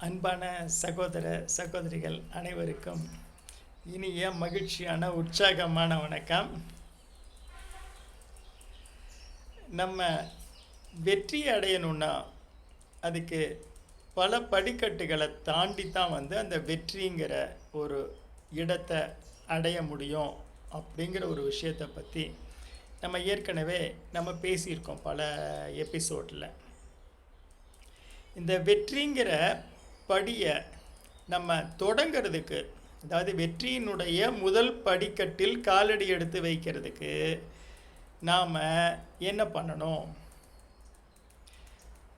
அன்பான சகோதர சகோதரிகள் அனைவருக்கும் இனிய மகிழ்ச்சியான உற்சாகமான வணக்கம். நம்ம வெற்றி அடையணும்னா அதுக்கு பல படிக்கட்டுகளை தாண்டி தான் வந்து அந்த வெற்றிங்கிற ஒரு இடத்தை அடைய முடியும் அப்படிங்கிற ஒரு விஷயத்தை பற்றி நம்ம ஏற்கனவே நம்ம பேசியிருக்கோம் பல எபிசோடில் இந்த வெற்றிங்கிற படியை நம்ம தொடங்கிறதுக்கு அதாவது வெற்றியினுடைய முதல் படிக்கட்டில் காலடி எடுத்து வைக்கிறதுக்கு நாம் என்ன பண்ணணும்?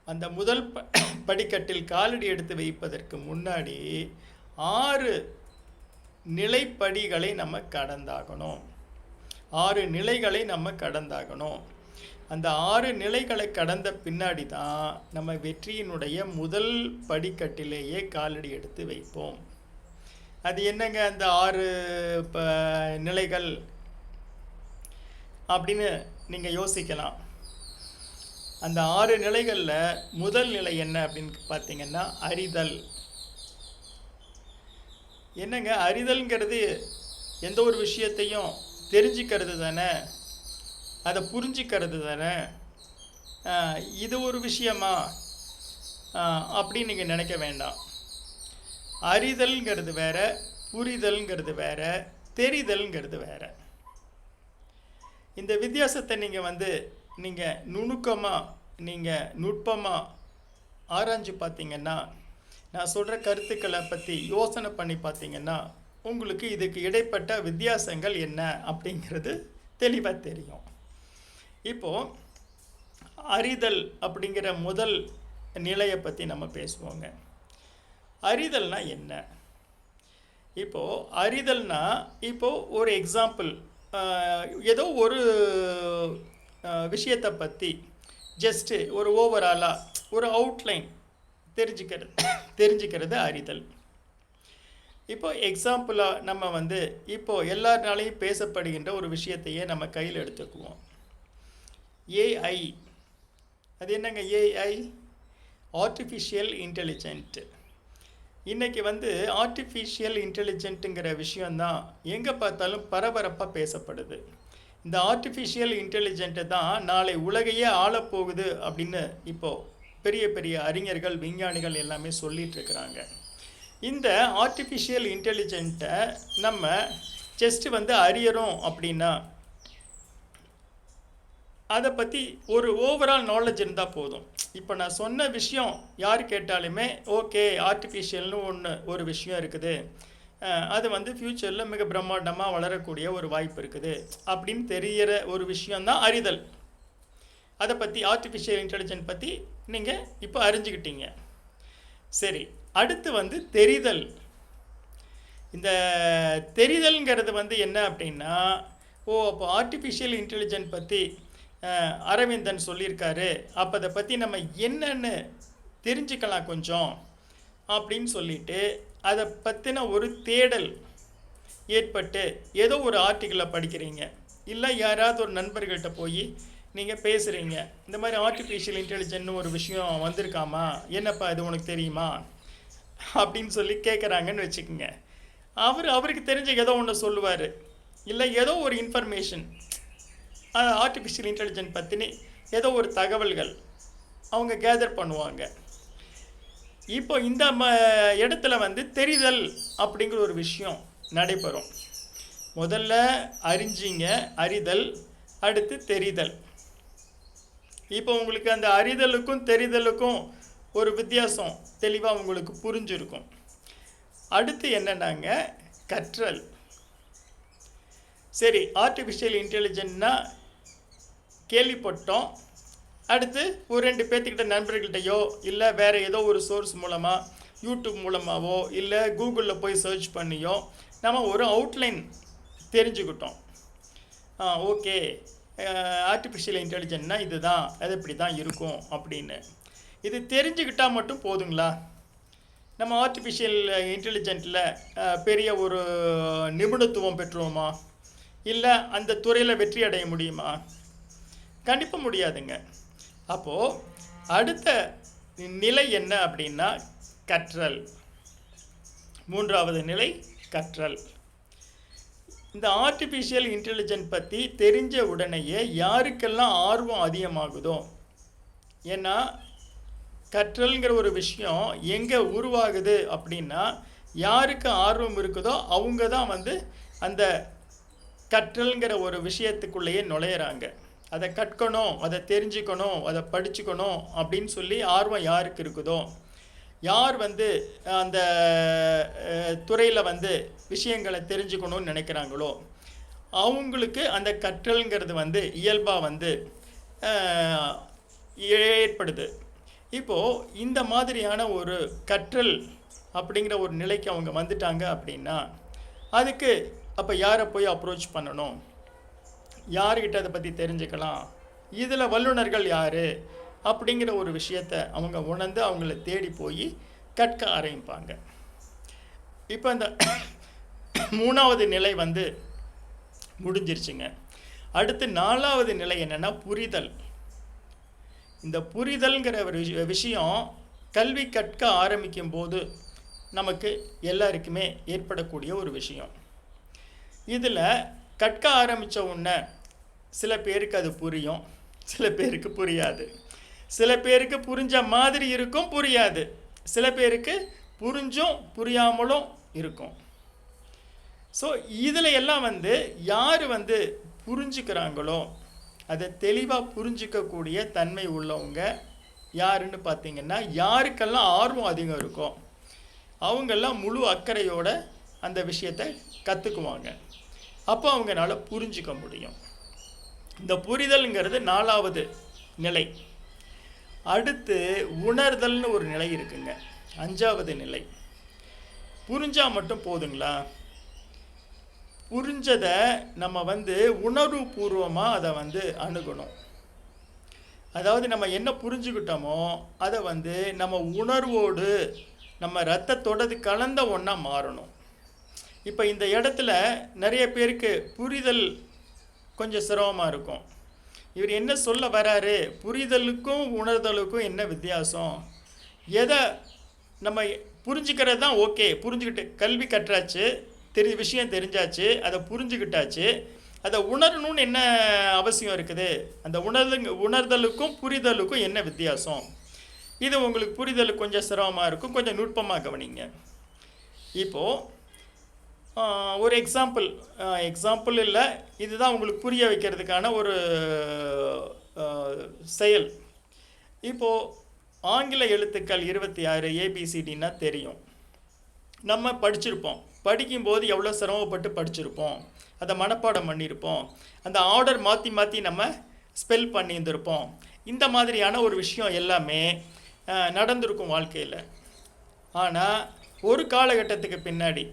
அந்த முதல் ப படிக்கட்டில் காலடி எடுத்து வைப்பதற்கு முன்னாடி ஆறு நிலைப்படிகளை நம்ம கடந்தாகணும். ஆறு நிலைகளை நம்ம கடந்தாகணும். அந்த ஆறு நிலைகளை கடந்த பின்னாடி தான் நம்ம வெற்றியினுடைய முதல் படிக்கட்டிலேயே காலடி எடுத்து வைப்போம். அது என்னங்க அந்த ஆறு இப்போ நிலைகள்? அப்படின்னு நீங்கள் யோசிக்கலாம். அந்த ஆறு நிலைகளில் முதல் நிலை என்ன அப்படின்னு பார்த்தீங்கன்னா அறிதல். என்னங்க? அறிதல்ங்கிறது எந்த ஒரு விஷயத்தையும் தெரிஞ்சுக்கிறது தானே? அதை புரிஞ்சுக்கிறது தானே? இது ஒரு விஷயமா? அப்படின்னு நீங்கள் நினைக்க வேண்டாம். அறிதல்ங்கிறது வேற புரிதல்ங்கிறது வேற தெரிதல்ங்கிறது வேற. இந்த வித்தியாசத்தை நீங்கள் வந்து நீங்கள் நுணுக்கமாக நீங்கள் நுட்பமாக ஆராய்ஞ்சு பார்த்தீங்கன்னா நான் சொல்கிற கருத்துக்களை பற்றி யோசனை பண்ணி பார்த்தீங்கன்னா உங்களுக்கு இதுக்கு இடைப்பட்ட வித்தியாசங்கள் என்ன அப்படிங்கிறது தெளிவாக தெரியும். இப்போது அறிதல் அப்படிங்கிற முதல் நிலையை பற்றி நம்ம பேசுவோங்க. அறிதல்னா என்ன? இப்போது அறிதல்னா இப்போது ஒரு எக்ஸாம்பிள் ஏதோ ஒரு விஷயத்தை பற்றி ஜஸ்ட்டு ஒரு ஓவராலாக ஒரு அவுட்லைன் தெரிஞ்சுக்கிறது தெரிஞ்சுக்கிறது அறிதல். இப்போ எக்ஸாம்பிளாக நம்ம வந்து இப்போது எல்லாருனாலையும் பேசப்படுகின்ற ஒரு விஷயத்தையே நம்ம கையில் எடுத்துக்குவோம். ஏஐ அது என்னங்க ஏஐ ஆர்டிஃபிஷியல் இன்டெலிஜென்ட் இன்றைக்கி வந்து ஆர்டிஃபிஷியல் இன்டெலிஜென்ட்டுங்கிற விஷயந்தான் எங்கே பார்த்தாலும் பரபரப்பாக பேசப்படுது. இந்த ஆர்டிஃபிஷியல் இன்டெலிஜென்ட்டு தான் நாளை உலகையே ஆளப்போகுது அப்படின்னு இப்போது பெரிய பெரிய அறிஞர்கள் விஞ்ஞானிகள் எல்லாமே சொல்லிகிட்ருக்குறாங்க இந்த ஆர்டிஃபிஷியல் இன்டெலிஜென்ட்டை நம்ம ஜஸ்ட்டு வந்து அறியறோம் அப்படின்னா அதை பற்றி ஒரு ஓவரால் நாலேஜ் இருந்தால் போதும். இப்போ நான் சொன்ன விஷயம் யார் கேட்டாலுமே ஓகே ஆர்டிஃபிஷியல்னு ஒன்று ஒரு விஷயம் இருக்குது. அது வந்து ஃப்யூச்சரில் மிக பிரம்மாண்டமாக வளரக்கூடிய ஒரு வாய்ப்பு இருக்குது. அப்படின்னு தெரிகிற ஒரு விஷயந்தான் அறிதல். அதை பற்றி ஆர்டிஃபிஷியல் இன்டெலிஜென்ட் பற்றி நீங்கள் இப்போ அறிஞ்சுக்கிட்டீங்க. சரி அடுத்து வந்து தெரிதல். இந்த தெரிதல்ங்கிறது வந்து என்ன அப்படின்னா ஓ அப்போ ஆர்டிஃபிஷியல் இன்டெலிஜென்ட் பற்றி அரவிந்தன் சொல்லியிருக்காரு. அப்போ அதை பற்றி நம்ம என்னன்னு தெரிஞ்சுக்கலாம் கொஞ்சம் அப்படின்னு சொல்லிட்டு அதை பற்றின ஒரு தேடல் ஏற்பட்டு ஏதோ ஒரு ஆர்டிக்கிளை படிக்கிறீங்க. இல்லை யாராவது ஒரு நண்பர்கள்ட்ட போய் நீங்கள் பேசுகிறீங்க இந்த மாதிரி ஆர்டிஃபிஷியல் இன்டெலிஜென்ட்னு ஒரு விஷயம் வந்திருக்காமா? என்னப்பா இது உனக்கு தெரியுமா? அப்படின்னு சொல்லி கேட்குறாங்கன்னு வச்சுக்கோங்க. அவர் அவருக்கு தெரிஞ்ச ஏதோ ஒன்று சொல்லுவார். இல்லை ஏதோ ஒரு இன்ஃபர்மேஷன் ஆர்டிஃபிஷியல் இன்டெலிஜென்ட் பற்றினி ஏதோ ஒரு தகவல்கள் அவங்க கேதர் பண்ணுவாங்க. இப்போ இந்த ம இடத்துல வந்து தெரிதல் அப்படிங்கிற ஒரு விஷயம் நடைபெறும். முதல்ல அறிஞ்சிங்க அறிதல் அடுத்து தெரிதல். இப்போ உங்களுக்கு அந்த அறிதலுக்கும் தெரிதலுக்கும் ஒரு வித்தியாசம் தெளிவாக உங்களுக்கு புரிஞ்சிருக்கும். அடுத்து என்னன்னாங்க? கற்றல். சரி ஆர்டிஃபிஷியல் இன்டெலிஜென்ட்னா கேள்விப்பட்டோம். அடுத்து ஒரு ரெண்டு பேர்த்துக்கிட்ட நண்பர்கள்ட்டையோ இல்லை வேறு ஏதோ ஒரு சோர்ஸ் மூலமாக யூடியூப் மூலமாகவோ இல்லை கூகுளில் போய் சர்ச் பண்ணியோ நம்ம ஒரு அவுட்லைன் தெரிஞ்சுக்கிட்டோம். ஆ ஓகே ஆர்டிஃபிஷியல் இன்டெலிஜென்ட்னா இதுதான் அது இப்படி தான் இருக்கும் அப்படின்னு. இது தெரிஞ்சுக்கிட்டால் மட்டும் போதுங்களா? நம்ம ஆர்டிஃபிஷியல் இன்டெலிஜென்ட்டில் பெரிய ஒரு நிபுணத்துவம் பெற்றுவோமா இல்லை அந்த துறையில் வெற்றி அடைய முடியுமா? கண்டிப்பாக முடியாதுங்க. அப்போது அடுத்த நிலை என்ன அப்படின்னா கற்றல். மூன்றாவது நிலை கற்றல். இந்த ஆர்டிஃபிஷியல் இன்டெலிஜென்ட் பற்றி தெரிஞ்ச உடனேயே யாருக்கெல்லாம் ஆர்வம் அதிகமாகுதோ ஏன்னா கற்றல்ங்கிற ஒரு விஷயம் எங்கே உருவாகுது அப்படின்னா யாருக்கு ஆர்வம் இருக்குதோ அவங்க தான் வந்து அந்த கற்றல்ங்கிற ஒரு விஷயத்துக்குள்ளேயே நுழையிறாங்க. அதை கற்கணும் அதை தெரிஞ்சுக்கணும் அதை படிச்சுக்கணும் அப்படின்னு சொல்லி ஆர்வம் யாருக்கு இருக்குதோ? யார் வந்து அந்த துறையில் வந்து விஷயங்களை தெரிஞ்சுக்கணும்னு நினைக்கிறாங்களோ? அவங்களுக்கு அந்த கற்றல்ங்கிறது வந்து இயல்பாக வந்து ஏற்படுது. இப்போது இந்த மாதிரியான ஒரு கற்றல் அப்படிங்கிற ஒரு நிலைக்கு அவங்க வந்துட்டாங்க அப்படின்னா அதுக்கு அப்போ யாரை போய் அப்ரோச் பண்ணணும்? யாருக்கிட்ட அதை பற்றி தெரிஞ்சுக்கலாம்? இதில் வல்லுனர்கள் யார்? அப்படிங்கிற ஒரு விஷயத்தை அவங்க உணர்ந்து அவங்கள தேடி போய் கற்க ஆரம்பிப்பாங்க. இப்போ இந்த மூணாவது நிலை வந்து முடிஞ்சிருச்சுங்க. அடுத்து நாலாவது நிலை என்னென்னா புரிதல். இந்த புரிதல்ங்கிற ஒரு விஷயம் கல்வி கற்க ஆரம்பிக்கும் போது நமக்கு எல்லாருக்குமே ஏற்படக்கூடிய ஒரு விஷயம். இதில் கற்க ஆரம்பித்த உடனே சில பேருக்கு அது புரியும் சில பேருக்கு புரியாது. சில பேருக்கு புரிஞ்ச மாதிரி இருக்கும் புரியாது. சில பேருக்கு புரிஞ்சும் புரியாமலும் இருக்கும். ஸோ இதில் எல்லாம் வந்து யார் வந்து புரிஞ்சுக்கிறாங்களோ அதை தெளிவாக புரிஞ்சிக்கக்கூடிய தன்மை உள்ளவங்க யாருன்னு பார்த்தீங்கன்னா யாருக்கெல்லாம் ஆர்வம் அதிகம் இருக்கோ அவங்கெல்லாம் முழு அக்கறையோட அந்த விஷயத்தை கற்றுக்குவாங்க அப்போ அவங்களால புரிஞ்சுக்க முடியும். இந்த புரிதல்ங்கிறது நாலாவது நிலை. அடுத்து உணர்தல்னு ஒரு நிலை இருக்குங்க. அஞ்சாவது நிலை. புரிஞ்சால் மட்டும் போதுங்களா? புரிஞ்சதை நம்ம வந்து உணர்வு பூர்வமாக அதை வந்து அணுகணும். அதாவது நம்ம என்ன புரிஞ்சுக்கிட்டோமோ அதை வந்து நம்ம உணர்வோடு நம்ம ரத்தத்தோடது கலந்த ஒன்றா மாறணும். இப்போ இந்த இடத்துல நிறைய பேருக்கு புரிதல் கொஞ்சம் சிரமமாக இருக்கும். இவர் என்ன சொல்ல வராரு? புரிதலுக்கும் உணர்தலுக்கும் என்ன வித்தியாசம்? எதை நம்ம புரிஞ்சுக்கிறது தான் ஓகே. புரிஞ்சுக்கிட்டு கல்வி கற்றாச்சு தெரி விஷயம் தெரிஞ்சாச்சு அதை புரிஞ்சுக்கிட்டாச்சு. அதை உணரணும்னு என்ன அவசியம் இருக்குது? அந்த உணர்ந்து உணர்தலுக்கும் புரிதலுக்கும் என்ன வித்தியாசம்? இது உங்களுக்கு புரிதல் கொஞ்சம் சிரமமாக இருக்கும் கொஞ்சம் நுட்பமாக கவனிங்க. இப்போது ஒரு எக்ஸாம்பிள் எக்ஸாம்பிள் இல்லை இதுதான் உங்களுக்கு புரிய வைக்கிறதுக்கான ஒரு செயல். இப்போது ஆங்கில எழுத்துக்கள் இருபத்தி ஆறு ஏபிசிடின்னா தெரியும். நம்ம படிச்சிருப்போம். படிக்கும்போது எவ்வளோ சிரமப்பட்டு படிச்சிருப்போம். அதை மனப்பாடம் பண்ணியிருப்போம். அந்த ஆர்டர் மாற்றி மாற்றி நம்ம ஸ்பெல் பண்ணியிருந்திருப்போம். இந்த மாதிரியான ஒரு விஷயம் எல்லாமே நடந்திருக்கும் வாழ்க்கையில். ஆனால் ஒரு காலகட்டத்துக்கு பின்னாடி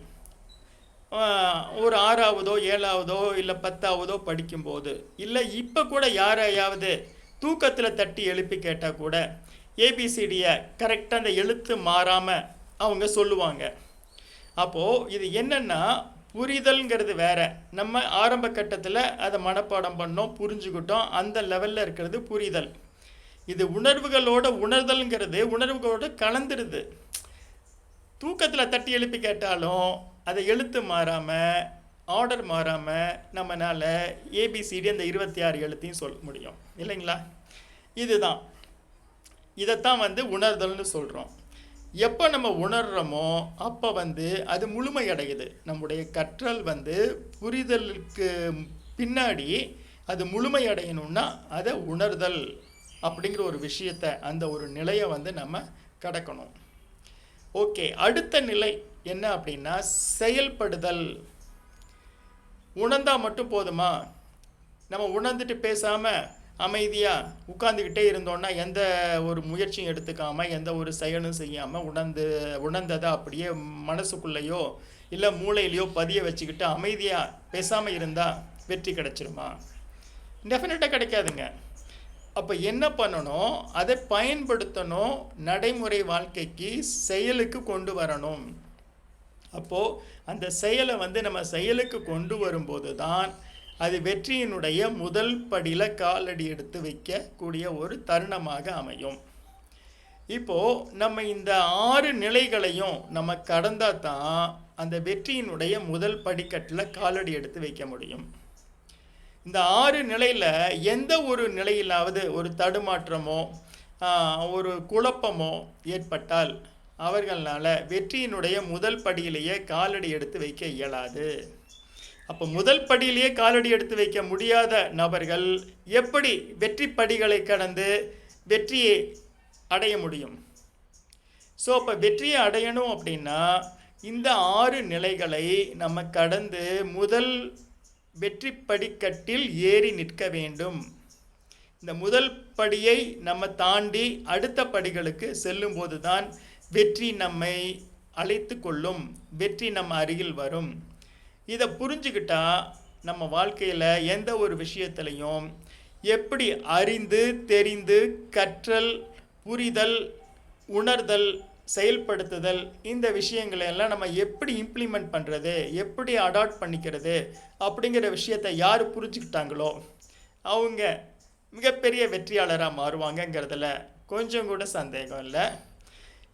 ஒரு ஆறாவதோ ஏழாவதோ இல்லை பத்தாவதோ படிக்கும்போது இல்லை இப்போ கூட யாரையாவது தூக்கத்தில் தட்டி எழுப்பி கேட்டால் கூட ஏபிசிடியை கரெக்டாக அந்த எழுத்து மாறாமல் அவங்க சொல்லுவாங்க. அப்போது இது என்னென்னா புரிதல்ங்கிறது வேற. நம்ம ஆரம்ப கட்டத்தில் அதை மனப்பாடம் பண்ணோம் புரிஞ்சுக்கிட்டோம் அந்த லெவலில் இருக்கிறது புரிதல். இது உணர்வுகளோட உணர்தல்ங்கிறது உணர்வுகளோட கலந்துருது. தூக்கத்தில் தட்டி எழுப்பி கேட்டாலும் அதை எழுத்து மாறாமல் ஆர்டர் மாறாமல் நம்மளால் ஏபிசிடி அந்த இருபத்தி ஆறு எழுத்தையும் சொல்ல முடியும். இல்லைங்களா? இதுதான். இதைத்தான் வந்து உணர்தல்னு சொல்கிறோம் எப்போ நம்ம உணர்கிறோமோ அப்போ வந்து அது முழுமையடையுது. நம்முடைய கற்றல் வந்து புரிதலுக்கு பின்னாடி அது முழுமையடையணும்னா அதை உணர்தல் அப்படிங்கிற ஒரு விஷயத்தை அந்த ஒரு நிலையை வந்து நம்ம கடக்கணும். ஓகே அடுத்த நிலை என்ன அப்படின்னா செயல்படுதல். உணர்ந்தால் மட்டும் போதுமா? நம்ம உணர்ந்துட்டு பேசாமல் அமைதியாக உட்காந்துக்கிட்டே இருந்தோம்னா எந்த ஒரு முயற்சியும் எடுத்துக்காமல் எந்த ஒரு செயலும் செய்யாமல் உணர்ந்து உணர்ந்ததை அப்படியே மனசுக்குள்ளேயோ இல்லை மூளையிலையோ பதிய வச்சுக்கிட்டு அமைதியாக பேசாமல் இருந்தால் வெற்றி கிடைச்சிருமா? டெஃபினட்டாக கிடைக்காதுங்க. அப்போ என்ன பண்ணணும்? அதை பயன்படுத்தணும். நடைமுறை வாழ்க்கைக்கு செயலுக்கு கொண்டு வரணும். அப்போது அந்த செயலை வந்து நம்ம செயலுக்கு கொண்டு வரும்போது தான் அது வெற்றியினுடைய முதல் படியில் காலடி எடுத்து வைக்கக்கூடிய ஒரு தருணமாக அமையும். இப்போது நம்ம இந்த ஆறு நிலைகளையும் நம்ம கடந்தால் தான் அந்த வெற்றியினுடைய முதல் படிக்கட்டில் காலடி எடுத்து வைக்க முடியும். இந்த ஆறு நிலையில் எந்த ஒரு நிலையிலாவது ஒரு தடுமாற்றமோ ஒரு குழப்பமோ ஏற்பட்டால் அவர்களால் வெற்றியினுடைய முதல் படியிலேயே காலடி எடுத்து வைக்க இயலாது. அப்போ முதல் படியிலேயே காலடி எடுத்து வைக்க முடியாத நபர்கள் எப்படி வெற்றி படிகளை கடந்து வெற்றியை அடைய முடியும்? ஸோ அப்போ வெற்றியை அடையணும் அப்படின்னா இந்த ஆறு நிலைகளை நம்ம கடந்து முதல் வெற்றி படிக்கட்டில் ஏறி நிற்க வேண்டும். இந்த முதல் படியை நம்ம தாண்டி அடுத்த படிகளுக்கு செல்லும்போது தான் வெற்றி நம்மை அழைத்து கொள்ளும் வெற்றி நம்ம அருகில் வரும். இதை புரிஞ்சுக்கிட்டா நம்ம வாழ்க்கையில் எந்த ஒரு விஷயத்துலையும் எப்படி அறிந்து தெரிந்து கற்றல் புரிதல் உணர்தல் செயல்படுத்துதல் இந்த விஷயங்களை எல்லாம் நம்ம எப்படி இம்ப்ளிமெண்ட் பண்ணுறது எப்படி அடாப்ட் பண்ணிக்கிறது அப்படிங்கிற விஷயத்தை யார் புரிஞ்சுக்கிட்டாங்களோ அவங்க மிகப்பெரிய வெற்றியாளராக மாறுவாங்கங்கிறதுல கொஞ்சம் கூட சந்தேகம் இல்லை.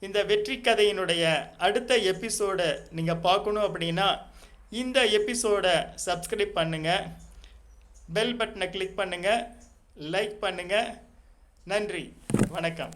இந்த வெற்றி கதையினுடைய அடுத்த எபிசோடை நீங்கள் பார்க்கணும் அப்படின்னா இந்த எபிசோடை சப்ஸ்கிரைப் பண்ணுங்கள் பெல் பட்டனை கிளிக் பண்ணுங்கள் லைக் பண்ணுங்கள் நன்றி. வணக்கம்.